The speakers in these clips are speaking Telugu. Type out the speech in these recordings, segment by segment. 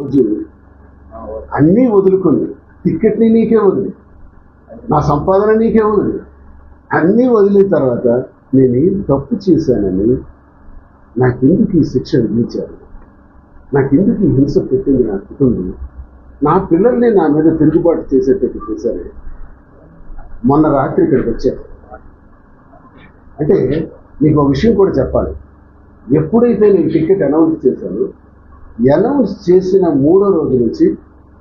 రోజు అన్నీ వదులుకొని టిక్కెట్ని నీకే వదిలి. నా సంపాదన నీకే వదిలి. అన్నీ వదిలిన తర్వాత నేను ఏం తప్పు చేశానని నాకెందుకు ఈ శిక్ష విధించారు? నాకెందుకు ఈ హింస పెట్టింది నా కుటుంబం? నా పిల్లల్ని నా మీద తిరుగుబాటు చేసేటట్టు చేశారు. మొన్న రాత్రి ఇక్కడికి వచ్చారు అంటే నీకు ఒక విషయం కూడా చెప్పాలి. ఎప్పుడైతే నేను టికెట్ అనౌన్స్ చేశాను అనౌన్స్ చేసిన మూడో రోజు నుంచి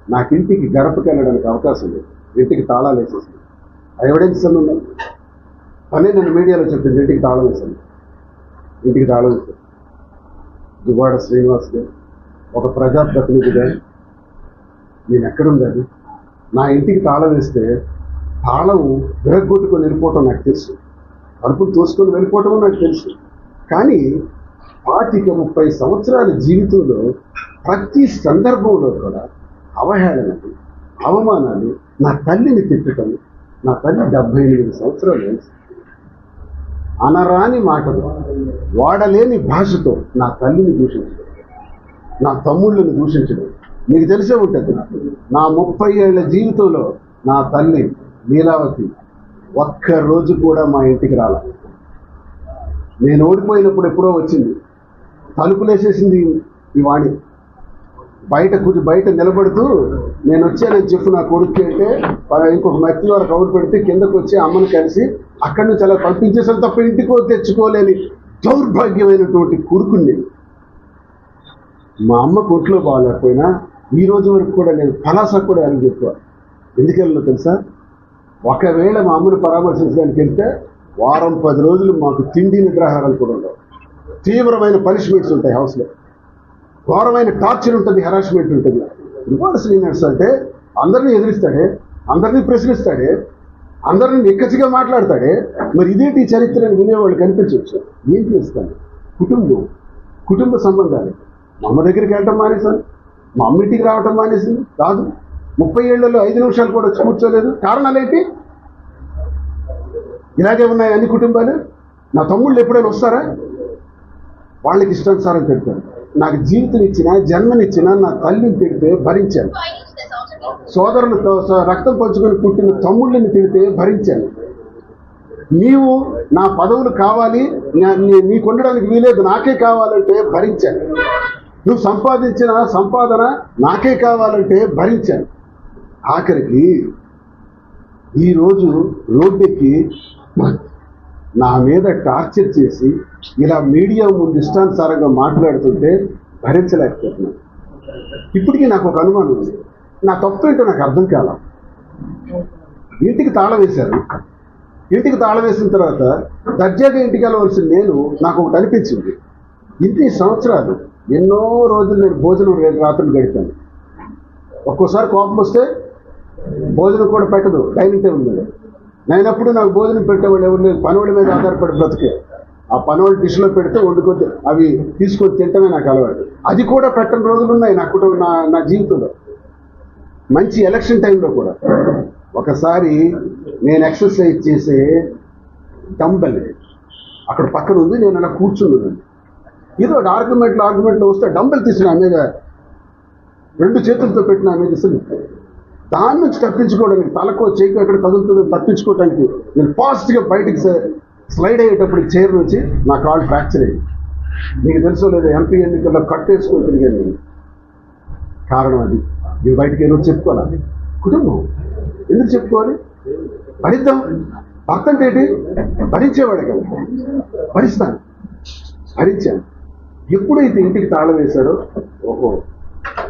నాకు ఇంటికి గడపకి వెళ్ళడానికి అవకాశం లేదు. ఇంటికి తాళాలు వేసేసింది ఎవిడెన్స్ అని ఉన్నాయి పని నేను మీడియాలో చెప్పింది ఇంటికి తాళం వేసాను ఇంటికి తాళం వేసాను దుబాడ శ్రీనివాస్ గారు ఒక ప్రజాప్రతినిధిగా నేను ఎక్కడుండాలి నా ఇంటికి తాళం వేస్తే తాళం విరగ్గొట్టుకొని వెళ్ళిపోవటం నాకు తెలుసు. అరుపులు తోసుకొని వెళ్ళిపోవటం నాకు తెలుసు. కానీ పాతిక ముప్పై సంవత్సరాల జీవితంలో ప్రతి సందర్భంలో కూడా అవహేళనలు అవమానాలు నా తల్లిని తిట్టడం నా తల్లి డెబ్బై ఎనిమిది సంవత్సరాలు అనరాని మాటలు వాడలేని భాషతో నా తల్లిని దూషించడం నా తమ్ముళ్ళని దూషించడం. మీకు తెలిసే ఉంటుంది నా ముప్పై ఏళ్ళ జీవితంలో నా తల్లి లీలావతి ఒక్క రోజు కూడా మా ఇంటికి రాల నేను ఓడిపోయినప్పుడు ఎప్పుడో వచ్చింది. తలుపులేసేసింది ఈ వాణి. బయట కూర్చు బయట నిలబడుతూ నేను వచ్చానని చెప్పు నా కొడుకు అంటే ఇంకొక మట్టి వారు కౌరు పెడితే కిందకు వచ్చి అమ్మని కలిసి అక్కడి నుంచి అలా పంపించేసాను తప్ప ఇంటికి తెచ్చుకోలేని దౌర్భాగ్యమైనటువంటి కొడుకుని మా అమ్మ కొట్లో బాగాలేకపోయినా ఈ రోజు వరకు కూడా నేను పలాస కూడా అని చెప్పా. ఎందుకు తెలుసా? ఒకవేళ మా అమ్మను పరామర్శించడానికి వెళ్తే వారం పది రోజులు మాకు తిండి నిద్రాహారాలు కూడా ఉండవు. తీవ్రమైన పనిష్మెంట్స్ ఉంటాయి హౌస్లో ఘోరమైన టార్చర్ ఉంటుంది హెరాస్మెంట్ ఉంటుంది. రివార్డ్ శ్రీనివాస్ అంటే అందరినీ ఎదిరిస్తాడే అందరినీ ప్రశ్నిస్తాడే అందరిని నిక్కచ్చిగా మాట్లాడతాడే. మరి ఇదేంటి చరిత్రని వినేవాళ్ళు కనిపించవచ్చు. ఏం చేస్తాను కుటుంబం. కుటుంబ సంబంధాలు. మా అమ్మ దగ్గరికి వెళ్ళటం మానేశాను. మా అమ్మ ఇంటికి రావటం మానేసింది. కాదు ముప్పై ఏళ్ళలో ఐదు నిమిషాలు కూడా కూర్చోలేదు. కారణాలు ఏంటి? ఇలాగే ఉన్నాయి అన్ని కుటుంబాలు. నా తమ్ముళ్ళు ఎప్పుడైనా వస్తారా? వాళ్ళకి ఇష్టానుసారం పెడతారు. నాకు జీవితం ఇచ్చిన జన్మనిచ్చిన నా తల్లిని తిడితే భరించాను. సోదరులతో రక్తం పంచుకొని పుట్టిన తమ్ముళ్ళని తిడితే భరించాను. నీవు నా పదవులు కావాలి నా- నీ- నీకు ఉండడానికి వీలేదు నాకే కావాలంటే భరించాను. నువ్వు సంపాదించిన సంపాదన నాకే కావాలంటే భరించాను. ఆఖరికి ఈరోజు రోడ్డెక్కి నా మీద టార్చర్ చేసి ఇలా మీడియా ముందు ఇష్టానుసారంగా మాట్లాడుతుంటే భరించలేకపోతున్నాను. ఇప్పటికీ నాకు ఒక అనుమానం ఉంది. నా తప్పు ఏంటో నాకు అర్థం కాల. ఇంటికి తాళం వేశారు. ఇంటికి తాళం వేసిన తర్వాత దర్జాగా ఇంటికి వెళ్ళవలసిన నేను నాకు ఒకటి అనిపించింది. ఇన్ని సంవత్సరాలు ఎన్నో రోజులు నేను భోజనం రేపు రాత్రులు గడిపాను. ఒక్కోసారి కోపం వస్తే భోజనం కూడా పెట్టదు. డైనింగ్ టేబుల్ మీద. నేనప్పుడు నాకు భోజనం పెట్టేవాళ్ళు ఎవరు లేదు పనోడి మీద ఆధారపడి బ్రతికే. ఆ పనోడి డిష్లో పెడితే వండుకొని అవి తీసుకొని తింటమే నాకు అలవాటు. అది కూడా పెట్టని రోజులు ఉన్నాయి నా కుటుంబం నా నా జీవితంలో. మంచి ఎలక్షన్ టైంలో కూడా. ఒకసారి నేను ఎక్సర్సైజ్ చేసే డంబెల్ అక్కడ పక్కన ఉంది నేను అలా కూర్చున్నాను. ఏదో ఆర్గ్యుమెంట్లు ఆర్గ్యుమెంట్లు వస్తే డంబెల్ తీసిన మీద రెండు చేతులతో పెట్టిన మీద దాని నుంచి తప్పించుకోవడానికి తలకో చేయికో ఎక్కడ కదులుతుందో తప్పించుకోవడానికి నేను ఫాస్ట్గా బయటికి స్లైడ్ అయ్యేటప్పుడు చైర్ నుంచి నా కాల్ ఫ్రాక్చర్ అయ్యింది. మీకు తెలుసో లేదు ఎంపీ ఎన్నికల్లో కట్టేసుకొని తిరిగాను కారణం అది. నేను బయటికి ఏదో చెప్పుకోవాలి? కుటుంబం. ఎందుకు చెప్పుకోవాలి? భరిద్దాం భర్త అంటే ఏంటి? భరించేవాడే కదా. భరిస్తాను. భరించాను. ఎప్పుడైతే ఇంటికి తాళం వేశాడో ఓహో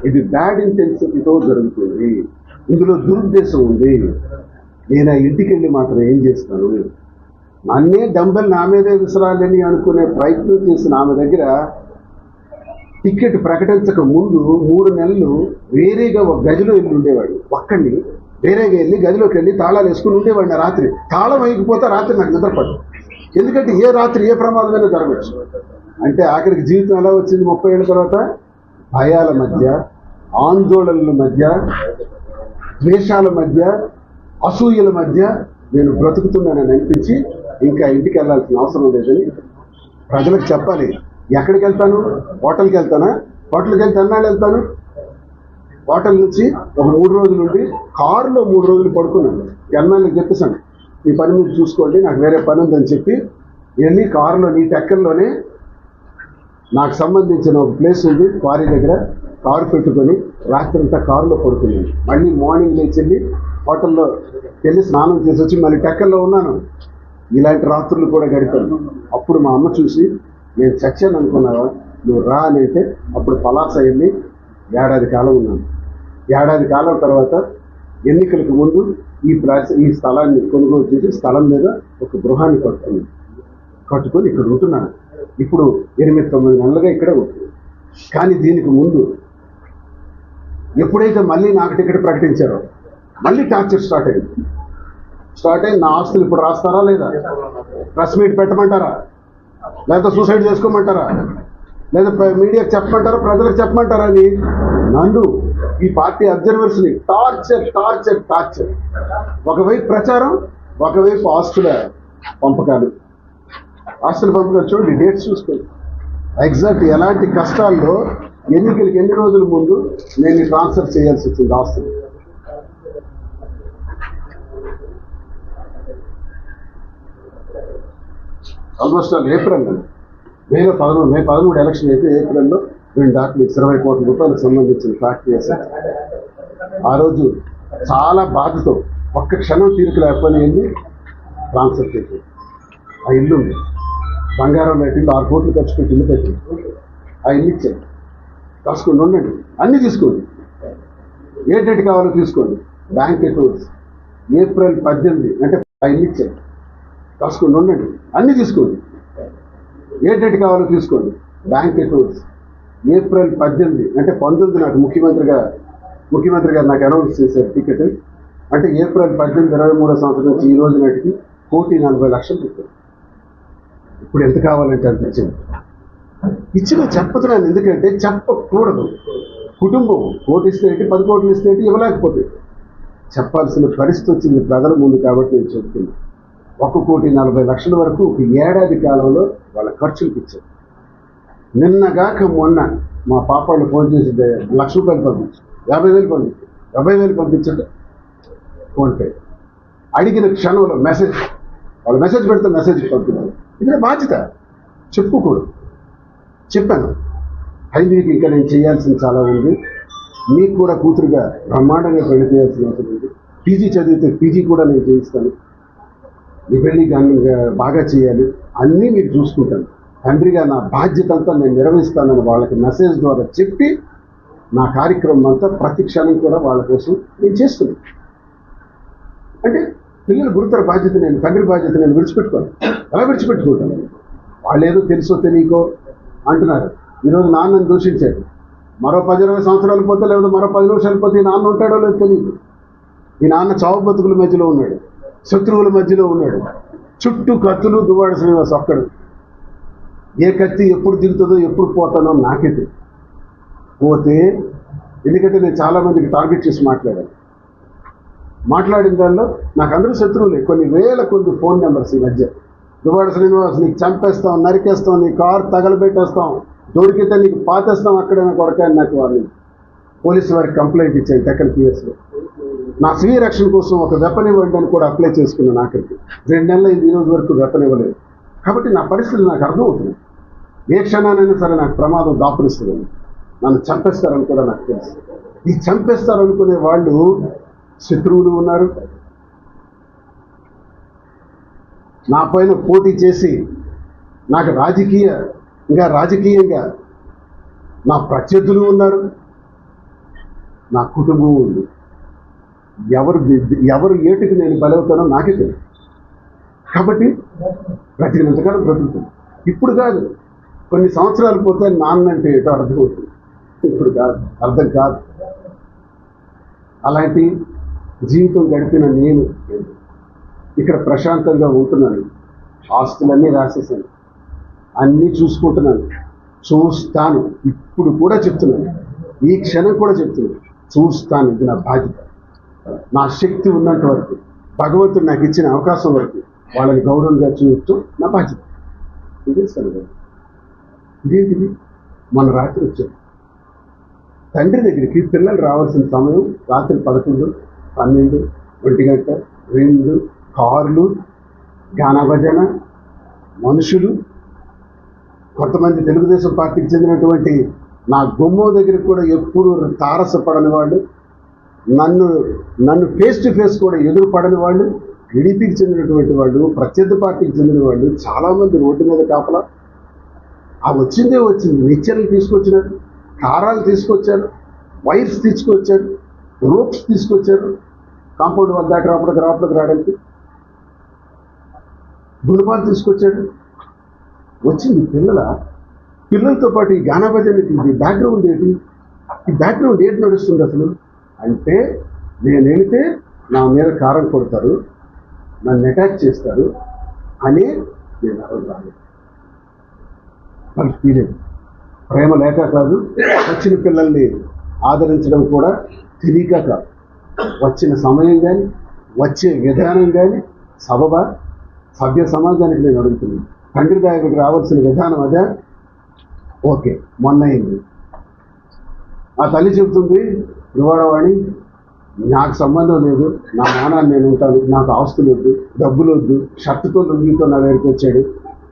ఇది బ్యాడ్ ఇంటెన్సిటీతో జరుగుతుంది. ఇందులో దురుద్దేశం ఉంది. నేను ఆ ఇంటికి వెళ్ళి మాత్రం ఏం చేస్తాను? నన్నే డంబెల్ నా మీదే విసరాలని అనుకునే ప్రయత్నం చేసిన ఆమె దగ్గర టికెట్ ప్రకటించక ముందు మూడు నెలలు వేరేగా ఒక గదిలో వెళ్ళి ఉండేవాడు ఒక్కడిని వేరేగా వెళ్ళి గదిలోకి వెళ్ళి తాళాలు వేసుకుని ఉండేవాడిని రాత్రి. తాళం అయిపోతే రాత్రి నాకు నిద్రపడదు. ఎందుకంటే ఏ రాత్రి ఏ ప్రమాదమైనా జరగచ్చు అంటే ఆఖరికి జీవితం ఎలా వచ్చింది ముప్పై ఏళ్ళ తర్వాత? భయాల మధ్య ఆందోళనల మధ్య ద్వేషాల మధ్య అసూయల మధ్య నేను బ్రతుకుతున్నానని అనిపించి ఇంకా ఇంటికి వెళ్ళాల్సిన అవసరం లేదని ప్రజలకు చెప్పాలి. ఎక్కడికి వెళ్తాను? హోటల్కి వెళ్తానా? హోటల్కి వెళ్తే ఎన్నాళ్ళు వెళ్తాను? హోటల్ నుంచి ఒక మూడు రోజులు ఉండి కారులో మూడు రోజులు పడుకున్నాను. ఎన్నాళ్ళకి చెప్పేశాను. ఈ పని మీరు చూసుకోండి నాకు వేరే పని ఉందని చెప్పి వెళ్ళి కారులో నీ టెక్కల్లోనే నాకు సంబంధించిన ఒక ప్లేస్ ఉంది క్వారీ దగ్గర. కారు పెట్టుకొని రాత్రంతా కారులో పడుకున్నాను. మళ్ళీ మార్నింగ్ లేచి వెళ్ళి హోటల్లో వెళ్ళి స్నానం చేసి వచ్చి మళ్ళీ టెక్కల్లో ఉన్నాను. ఇలాంటి రాత్రులు కూడా గడిపాను. అప్పుడు మా అమ్మ చూసి నేను చచ్చాను అనుకున్నావా? నువ్వు రా అని అయితే అప్పుడు పలాస వెళ్ళి ఏడాది కాలం ఉన్నాను. ఏడాది కాలం తర్వాత ఎన్నికలకు ముందు ఈ ప్రాచ ఈ స్థలాన్ని కొనుగోలు చేసి స్థలం మీద ఒక గృహాన్ని కట్టుకున్నాను. కట్టుకొని ఇక్కడ ఉంటున్నాను. ఇప్పుడు ఎనిమిది తొమ్మిది నెలలుగా ఇక్కడే ఉంటుంది కానీ దీనికి ముందు ఎప్పుడైతే మళ్ళీ నాకు టికెట్ ప్రకటించారో మళ్ళీ టార్చర్ స్టార్ట్ అయింది. స్టార్ట్ అయింది నా ఆస్తులు ఇప్పుడు రాస్తారా లేదా? ప్రెస్ మీట్ పెట్టమంటారా? లేదా సూసైడ్ చేసుకోమంటారా? లేదా ప్ర- మీడియాకి చెప్పమంటారా? ప్రజలకు చెప్పమంటారా అని? నన్ను ఈ పార్టీ అబ్జర్వర్స్ని టార్చర్ టార్చర్ టార్చర్. ఒకవైపు ప్రచారం ఒకవైపు ఆస్తుల పంపకాలు. ఆస్తుల పంపకాలు చూడండి డేట్స్ చూసుకోండి ఎగ్జాక్ట్ ఎలాంటి కష్టాల్లో ఎన్నికలకి ఎన్ని రోజుల ముందు నేను ట్రాన్స్ఫర్ చేయాల్సి వచ్చింది? ఆస్తులు ఆల్మోస్ట్ ఆల్ ఏప్రిల్ మేలో పదమూడు మే పదమూడు ఎలక్షన్ అయితే ఏప్రిల్లో రెండు డాక్యుమెంట్స్ ఇరవై కోట్ల రూపాయలకు సంబంధించిన ఫ్యాక్టరీ అసెట్ ఆ రోజు చాలా బాధతో ఒక్క క్షణం తీరిక లేకపోయినా వెళ్ళి ట్రాన్స్ఫర్ చేసింది ఆ ఇల్లు ఉంది. బంగారం రేటు ఆరు కోట్లు ఖర్చు పెట్టి ఇల్లు పెట్టింది ఆ ఇల్లు ఇచ్చాను రాసుకోండి ఉండండి. అన్నీ తీసుకోండి. ఏ డేట్ కావాలో తీసుకోండి. Bank accounts. ఏప్రిల్ పద్దెనిమిది అంటే ఆ ఇల్లు ఇచ్చాను రాసుకోండి ఉండండి. అన్నీ తీసుకోండి. ఏ డేట్ కావాలో తీసుకోండి. Bank accounts. ఏప్రిల్ పద్దెనిమిది అంటే పంతొమ్మిది నాకు ముఖ్యమంత్రిగా ముఖ్యమంత్రి గారు నాకు అనౌన్స్ చేశారు టికెట్. అంటే ఏప్రిల్ పద్దెనిమిది ఇరవై మూడో సంవత్సరం నుంచి ఈ రోజు నాటికి కోటి నలభై లక్షలు పెట్టారు. ఇప్పుడు ఎంత కావాలంటే అనిపించింది ఇచ్చిన చెప్పతున్నాను ఎందుకంటే చెప్పకూడదు. కుటుంబం కోటి ఇస్తే ఏంటి పది కోట్లు ఇస్తే ఏంటి ఇవ్వలేకపోతే. చెప్పాల్సిన పరిస్థితి వచ్చింది ప్రజల ముందు కాబట్టి నేను చెప్తున్నాను ఒక కోటి నలభై లక్షల వరకు ఒక ఏడాది కాలంలో వాళ్ళ ఖర్చులకు ఇచ్చారు. నిన్నగాక మొన్న మా పాప వాళ్ళు ఫోన్ చేసి లక్ష రూపాయలు పంపించారు. యాభై వేలు పంపించారు. డెబ్బై వేలు పంపించండి. ఫోన్పే అడిగిన క్షణంలో మెసేజ్ వాళ్ళు మెసేజ్ పెడితే మెసేజ్ పంపినారు. ఇది బాధ్యత. చెప్పుకూడదు. చెప్పాను. హైవేకి ఇంకా నేను చేయాల్సింది చాలా ఉంది. మీకు కూడా కూతురుగా బ్రహ్మాండంగా పెళ్ళి చేయాల్సిన అవసరం ఉంది. పీజీ చదివితే పీజీ కూడా నేను చేయిస్తాను. మీ పెళ్ళి బాగా చేయాలి. అన్నీ మీరు చూసుకుంటాను. తండ్రిగా నా బాధ్యత అంతా నేను నిర్వహిస్తానని వాళ్ళకి మెసేజ్ ద్వారా చెప్పి నా కార్యక్రమం అంతా ప్రతి క్షణం కూడా వాళ్ళ కోసం నేను చేస్తున్నాను. అంటే పిల్లల గురుతర బాధ్యత నేను తండ్రి బాధ్యత నేను విడిచిపెట్టుకోను. ఎలా విడిచిపెట్టుకుంటాను? వాళ్ళు ఏదో తెలుసో తెలియకో అంటున్నారు. ఈరోజు నాన్నని దూషించారు. మరో పది ఇరవై సంవత్సరాలు పోతే లేదా మరో పది నిమిషాలు పోతే ఈ నాన్న ఉంటాడో లేదో తెలియదు ఈ నాన్న చావు బతుకుల మధ్యలో ఉన్నాడు. శత్రువుల మధ్యలో ఉన్నాడు. చుట్టూ కత్తులు దువ్వాడ శ్రీనివాస్ అక్కడు ఏ కత్తి ఎప్పుడు దిగుతుందో ఎప్పుడు పోతానో నాకే తెలియదు పోతే ఎందుకంటే నేను చాలా మందికి టార్గెట్ చేసి మాట్లాడాను. మాట్లాడిన దానిలో నాకు అందరూ శత్రువులే. కొన్ని వేల కొద్ది ఫోన్ నెంబర్స్ ఈ మధ్య. దువాడ శ్రీనివాస్ నీకు చంపేస్తాం నరికేస్తాం నీ కారు తగలబెట్టేస్తాం దొరికితే నీకు పాతేస్తాం అక్కడైనా కొడకాయని నాకు వారిని పోలీసు వారికి కంప్లైంట్ ఇచ్చాను టెక్కన్ పిఎస్లో. నా స్వీయ రక్షణ కోసం ఒక వెపన్ ఇవ్వండి అని కూడా అప్లై చేసుకున్నాను ఆఖరికి రెండు నెలలు అయింది ఈ రోజు వరకు వెపన్ ఇవ్వలేదు. కాబట్టి నా పరిస్థితి నాకు అర్థమవుతుంది. ఏ క్షణానైనా సరే నాకు ప్రమాదం దాపురిస్తుంది. నన్ను చంపేస్తారని కూడా నాకు తెలుసు. ఈ చంపేస్తారనుకునే వాళ్ళు శత్రువులు ఉన్నారు. నా పైన పోటీ చేసి నాకు రాజకీయ ఇంకా రాజకీయంగా నా ప్రత్యర్థులు ఉన్నారు నా కుటుంబం ఉంది. ఎవరు ఎవరు ఏటుకు నేను బలవుతానో నాకే తెలియదు కాబట్టి బ్రతికినంతకాలం బ్రతుకుతుంది ఇప్పుడు కాదు కొన్ని సంవత్సరాలు పోతే నాన్న అంటే ఏటో అర్థమవుతుంది. ఇప్పుడు కాదు అర్థం కాదు. అలాంటి జీవితం గడిపిన నేను ఇక్కడ ప్రశాంతంగా ఉంటున్నాను. ఆస్తులన్నీ రాసేసాను. అన్నీ చూసుకుంటున్నాను. చూస్తాను. ఇప్పుడు కూడా చెప్తున్నాను. ఈ క్షణం కూడా చెప్తున్నాను. చూస్తాను. ఇది నా బాధ్యత. నా శక్తి ఉన్నంత వరకు భగవంతుడు నాకు ఇచ్చిన అవకాశం వరకు వాళ్ళని గౌరవంగా చూస్తూ నా బాధ్యత. ఇదే సరే ఇదేంటిది? మన రాత్రి వచ్చాడు తండ్రి దగ్గరికి పిల్లలు రావాల్సిన సమయం రాత్రి పదకొండు పన్నెండు ఒంటి గంట రెండు కార్లు గానా భజన మనుషులు కొంతమంది తెలుగుదేశం పార్టీకి చెందినటువంటి నా గుమ్మో దగ్గరికి కూడా ఎప్పుడు తారసపడని వాళ్ళు నన్ను నన్ను ఫేస్ టు ఫేస్ కూడా ఎదురు పడని వాళ్ళు టీడీపీకి చెందినటువంటి వాళ్ళు ప్రత్యర్థి పార్టీకి చెందిన వాళ్ళు చాలామంది రోడ్డు మీద కాపలా. ఆ వచ్చిందే వచ్చింది. నిచ్చెనలు తీసుకొచ్చినారు కారాలు తీసుకొచ్చారు వైర్స్ తీసుకొచ్చారు రోప్స్ తీసుకొచ్చారు కాంపౌండ్ వద్ద రాపడికి రాపడికి రావడానికి. గుణపాలు తీసుకొచ్చాడు. వచ్చింది పిల్లల పిల్లలతో పాటు ఈ గానాభజనకి ఇది బ్యాక్గ్రౌండ్ ఏంటి ఈ బ్యాక్గ్రౌండ్ ఏంటి నడుస్తుంది అసలు. అంటే నేను నా మీద కారం కొడతారు నన్ను అటాక్ చేస్తారు అని నేను ఎవరు రాలేదు వాళ్ళకి ఫీలింగ్ ప్రేమ లేక కాదు వచ్చిన పిల్లల్ని ఆదరించడం కూడా తెలియక కాదు. వచ్చిన సమయం కానీ వచ్చే విధానం కానీ సబబా సభ్య సమాజానికి నేను అడుగుతున్నాను తండ్రి దగ్గరికి రావాల్సిన విధానం అదే. ఓకే మొన్న అయింది ఆ తల్లి చెబుతుంది ఇవాడవాణి నాకు సంబంధం లేదు నా మానాన్ని నేను ఉంటాను నాకు ఆస్తులు వద్దు డబ్బులు వద్దు షర్టుతో లొంగితో నా దగ్గరికి వచ్చాడు.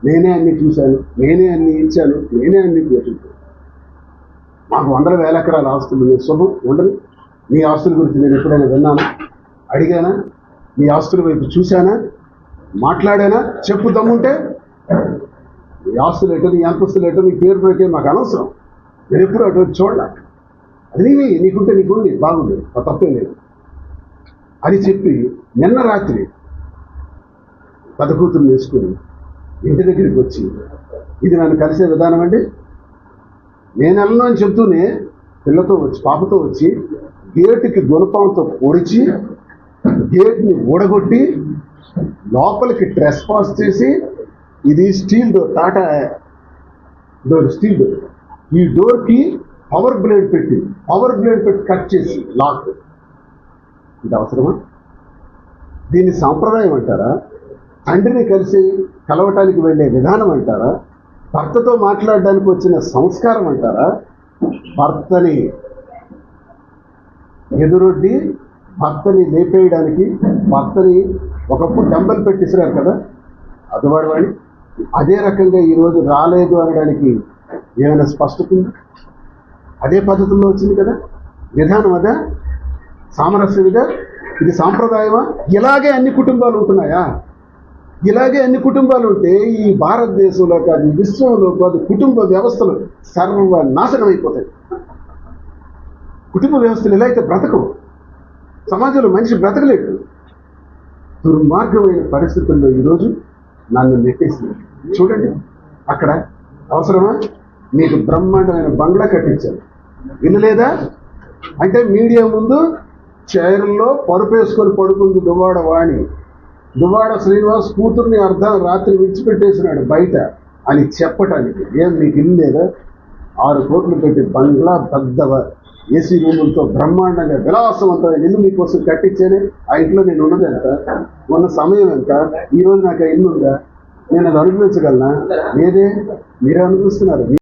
నేనే అన్ని చూశాను నేనే అన్ని ఇచ్చాను నేనే అన్ని పెట్టాను నాకు వందల వేల ఎకరాల ఆస్తులు ఉన్నాయి శుభం ఉండదు నీ ఆస్తుల గురించి నేను ఎప్పుడైనా విన్నాను? అడిగానా? నీ ఆస్తుల వైపు చూశానా? మాట్లాడేనా? చెప్పు దమ్ముంటే నీ ఆస్తులు ఎటు నీ అంతస్తులు ఎటు నీ పేరు పెడితే మాకు అనవసరం. నేను ఎప్పుడు అటువంటి చూడలే అది నీవి నీకుంటే నీకుండి బాగుంది ఆ తప్పే లేదు. అని చెప్పి నిన్న రాత్రి పెద్ద కూతురు వేసుకుని ఇంటి దగ్గరికి వచ్చి ఇది నన్ను కలిసే విధానం అండి? నేను వెళ్ళను అని చెప్తూనే పిల్లతో వచ్చి పాపతో వచ్చి గేటుకి గుణపంతో పొడిచి గేట్ని ఊడగొట్టి లోపలికి ట్రెస్ పాస్ చేసి ఇది steel door Tata door steel door ఈ డోర్కి పవర్ బ్లేడ్ పెట్టి పవర్ బ్లేడ్ పెట్టి కట్ చేసి లాక్ ఇది అవసరమా? దీన్ని సాంప్రదాయం అంటారా? తండ్రిని కలిసి కలవటానికి వెళ్ళే విధానం అంటారా? భర్తతో మాట్లాడడానికి వచ్చిన సంస్కారం అంటారా? భర్తని ఎదురొడ్డి భర్తని లేపేయడానికి భర్తని ఒకప్పుడు డంబల్ పెట్టిసినారు కదా అదువాడు వాడి అదే రకంగా ఈరోజు రాలేదు అనడానికి ఏమైనా స్పష్టత ఉంది అదే పద్ధతుల్లో వచ్చింది కదా విధానం అదా? సామరస్యం ఇది? సాంప్రదాయమా? ఇలాగే అన్ని కుటుంబాలు ఉంటున్నాయా? ఇలాగే అన్ని కుటుంబాలు ఉంటే ఈ భారతదేశంలో కాదు విశ్వంలో కాదు కుటుంబ వ్యవస్థలు సర్వనాశనం అయిపోతాయి కుటుంబ వ్యవస్థలు ఎలా అయితే బ్రతకవు? సమాజంలో మనిషి బ్రతకలేడు. దుర్మార్గమైన పరిస్థితుల్లో ఈరోజు నన్ను నెట్టేసింది. చూడండి అక్కడ అవసరమా? మీకు బ్రహ్మాండమైన బంగ్లా కట్టించాను. వినలేదా అంటే మీడియా ముందు చైర్లో పరుపు వేసుకొని పడుకుంది దువ్వాడ వాణి. దువ్వాడ శ్రీనివాస్ కూతుర్ని అర్ధం రాత్రి విడిచిపెట్టేసినాడు బయట అని చెప్పటానికి. ఏం మీకు ఇల్లు లేదా? ఆరు కోట్లు పెట్టి బంగ్లా పెద్దవారు ఏసీ రూములతో బ్రహ్మాండంగా విలాసవంతమైన ఇల్లు మీకోసం కట్టించేనే ఆ ఇంట్లో నేను ఉన్నది ఎంత? ఉన్న సమయం ఎంత? ఈ రోజు నాకు ఆ ఇల్లు ఉందా? నేను అది అనుభవించగలనా? లేదే మీరే అనుభవిస్తున్నారు.